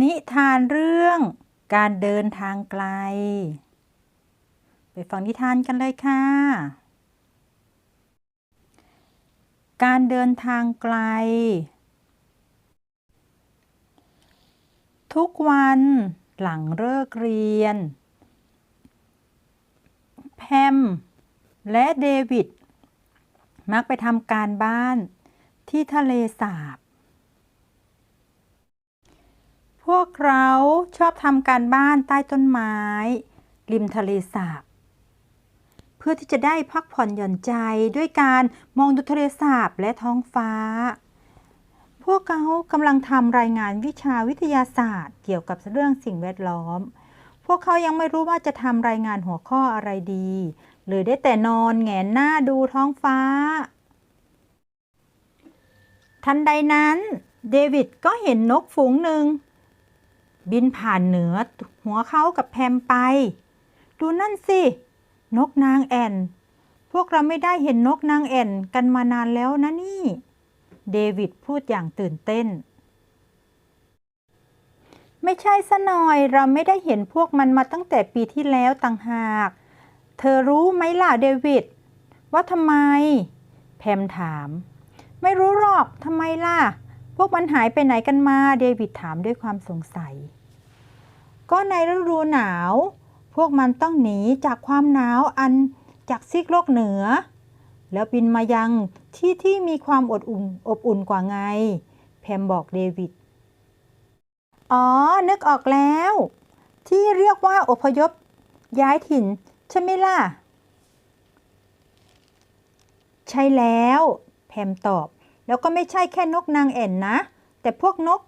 นิทานเรื่องการเดินทางไกล ไปฟังนิทานกันเลยค่ะ การเดินทางไกล ทุกวันหลังเลิกเรียน แพมและเดวิด มักไปทำการบ้านที่ทะเลสาบ พวกเราชอบทำการบ้านใต้ต้นไม้ ริมทะเลสาบ เพื่อที่จะได้พักผ่อนหย่อนใจด้วยการมองดูทะเลสาบและท้องฟ้า พวกเขากำลังทำรายงานวิชาวิทยาศาสตร์ เกี่ยวกับเรื่องสิ่งแวดล้อม พวกเขายังไม่รู้ว่าจะทำรายงานหัวข้ออะไรดีหรือได้แต่นอนแงนหน้าดูท้องฟ้า ทันใดนั้น เดวิดก็เห็นนกฝูงหนึ่ง บินผ่านเหนือหัวเขากับแพมไป ดูนั่นสิ นกนางแอ่น พวกเราไม่ได้เห็นนกนางแอ่นกันมานานแล้วนะนี่ เดวิดพูดอย่างตื่นเต้น ไม่ใช่ซะหน่อยเราไม่ได้เห็นพวกมันมาตั้งแต่ปีที่แล้วต่างหาก เธอรู้ไหมล่ะเดวิด ว่าทำไม แพมถาม ไม่รู้หรอกทำไมล่ะพวกมันหายไปไหนกันมา เดวิดถามด้วยความสงสัย ก็ในฤดูหนาว พวกมันต้องหนีจากความหนาวอันจากซีกโลกเหนือ แล้วบินมายังที่ที่มีความอดอุ่นอบอุ่นกว่าไง แพมบอกเดวิด อ๋อ นึกออกแล้ว ที่เรียกว่าอพยพ ย้ายถิ่น ใช่ไหมล่ะ ใช่แล้ว แพมตอบ แล้วก็ไม่ใช่แค่นกนางแอ่นนะ แต่พวกนก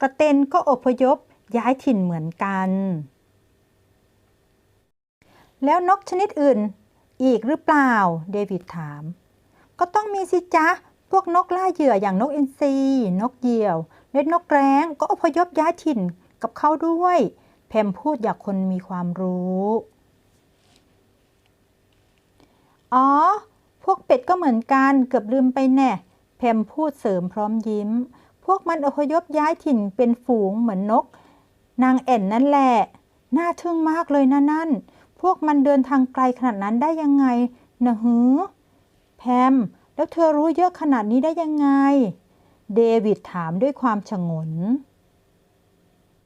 กระเตนก็อพยพ ย้ายถิ่นเหมือนกัน แล้วนกชนิดอื่นอีกหรือเปล่า เดวิดถาม ก็ต้องมีสิจ๊ะ พวกนกล่าเหยื่ออย่างนกอินทรีนกเหยี่ยว และนกแร้งก็อพยพย้ายถิ่นกับเขาด้วย แพมพูดอย่างคนมีความรู้ อ๋อ พวกเป็ดก็เหมือนกันเกือบลืมไปแน่ แพมพูดเสริมพร้อมยิ้ม พวกมันอพยพย้ายถิ่นเป็นฝูงเหมือนนก นางแอ่นนั่นแหละ น่าทึ่งมากเลยนะนั่น พวกมันเดินทางไกลขนาดนั้นได้ยังไงนะฮือ แพม แล้วเธอรู้เยอะขนาดนี้ได้ยังไง เดวิดถามด้วยความฉงน